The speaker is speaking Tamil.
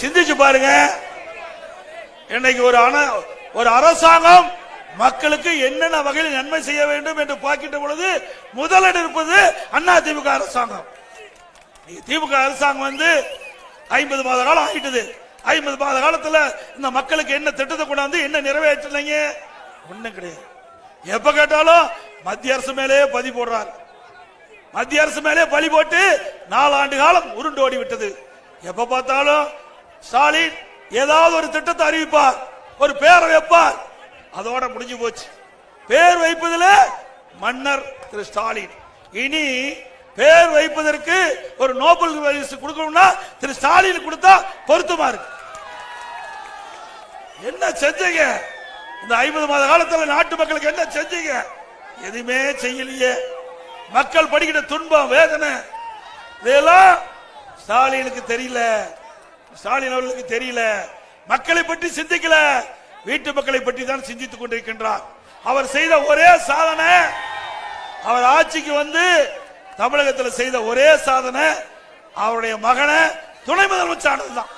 சிந்திச்சு பாருங்க. இன்னைக்கு ஒரு அண ஒரு அரசாங்கம் மக்களுக்கு என்னென்ன வகையில் நன்மை செய்ய வேண்டும் என்று பார்க்கின்ற பொழுது முதலிடம் இருப்பது அண்ணா திமுக அரசாங்கம். திமுக அரசாங்கம் வந்து ஐம்பது மாத காலம் ஆயிட்டது. ஐம்பது மாத காலத்துல இந்த மக்களுக்கு என்ன திட்டத்தை கொண்டாந்து என்ன நிறைவேற்றலைங்க ஒண்ணும் கிடையாது. எப்ப கேட்டாலும் மத்திய அரசு மேலேயே பதி போடுறார் மத்திய அரசு மேலே பலி போட்டு நாலாண்டு காலம் உருண்டு ஓடி விட்டது எப்ப பார்த்தாலும் ஸ்டாலின் ஏதாவது ஒரு திட்டத்தை அறிவிப்பார் ஒரு பேரை வைப்பார். அதோட முடிஞ்சு போச்சு. பேர் வைப்பதில் மன்னர் திரு ஸ்டாலின். இனி பேர் வைப்பதற்கு ஒரு நோபல் பரிசு கொடுக்கணும்னா திரு ஸ்டாலின் கொடுத்தா பொருத்தமா இருக்கு. என்ன செஞ்சீங்க? இந்த ஐம்பது மாத காலத்தில் நாட்டு மக்களுக்கு என்ன செஞ்சீங்க? எதுவுமே செய்யலையே. மக்கள் படிக்கிற துன்பம் வேதனை இதெல்லாம் ஸ்டாலினுக்கு தெரியல. ஸ்டாலின் அவர்களுக்கு தெரியல. மக்களை பற்றி சிந்திக்கல. வீட்டு மக்களை பற்றி தான் சிந்தித்துக் கொண்டிருக்கின்றார். அவர் செய்த ஒரே சாதனை அவர் ஆட்சிக்கு வந்து தமிழகத்தில் செய்த ஒரே சாதனை அவருடைய மகனை துணை முதலமைச்சர் ஆனதுதான்.